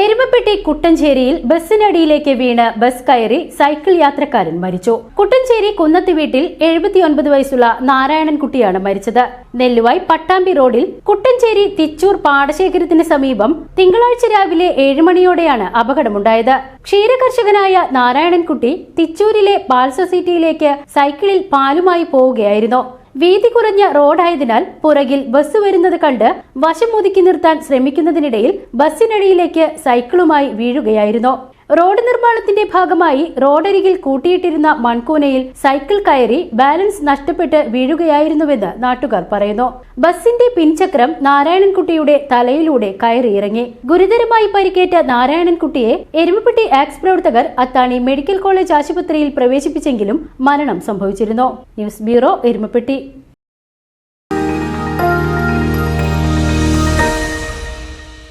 Erumapetty കുട്ടഞ്ചേരിയിൽ ബസ്സിനടിയിലേക്ക് വീണ് bus കയറി സൈക്കിൾ യാത്രക്കാരൻ മരിച്ചു. കുട്ടഞ്ചേരി കുന്നത്ത് വീട്ടിൽ എഴുപത്തിയൊൻപത് വയസ്സുള്ള നാരായണൻകുട്ടിയാണ് മരിച്ചത്. നെല്ലുവായി പട്ടാമ്പി റോഡിൽ കുട്ടഞ്ചേരി തിച്ചൂർ പാടശേഖരത്തിന് സമീപം തിങ്കളാഴ്ച രാവിലെ ഏഴുമണിയോടെയാണ് അപകടമുണ്ടായത്. ക്ഷീരകർഷകനായ നാരായണൻകുട്ടി തിച്ചൂരിലെ പാൽ സൊസൈറ്റിയിലേക്ക് സൈക്കിളിൽ പാലുമായി പോവുകയായിരുന്നു. വീതി കുറഞ്ഞ റോഡായതിനാൽ പുറകിൽ ബസ് വരുന്നത് കണ്ട് വശം ഒതുക്കി നിർത്താൻ ശ്രമിക്കുന്നതിനിടയിൽ ബസ്സിനടിയിലേക്ക് സൈക്കിളുമായി വീഴുകയായിരുന്നു. റോഡ് നിർമ്മാണത്തിന്റെ ഭാഗമായി റോഡരികിൽ കൂട്ടിയിട്ടിരുന്ന മൺകൂനയിൽ സൈക്കിൾ കയറി ബാലൻസ് നഷ്ടപ്പെട്ട് വീഴുകയായിരുന്നുവെന്ന് നാട്ടുകാർ പറയുന്നു. ബസിന്റെ പിൻചക്രം നാരായണൻകുട്ടിയുടെ തലയിലൂടെ കയറിയിറങ്ങി. ഗുരുതരമായി പരിക്കേറ്റ നാരായണൻകുട്ടിയെ എരുമപ്പെട്ടി ആക്സ് പ്രവർത്തകർ അത്താണി മെഡിക്കൽ കോളേജ് ആശുപത്രിയിൽ പ്രവേശിപ്പിച്ചെങ്കിലും മരണം സംഭവിച്ചിരുന്നു. News bureau Erumapetty.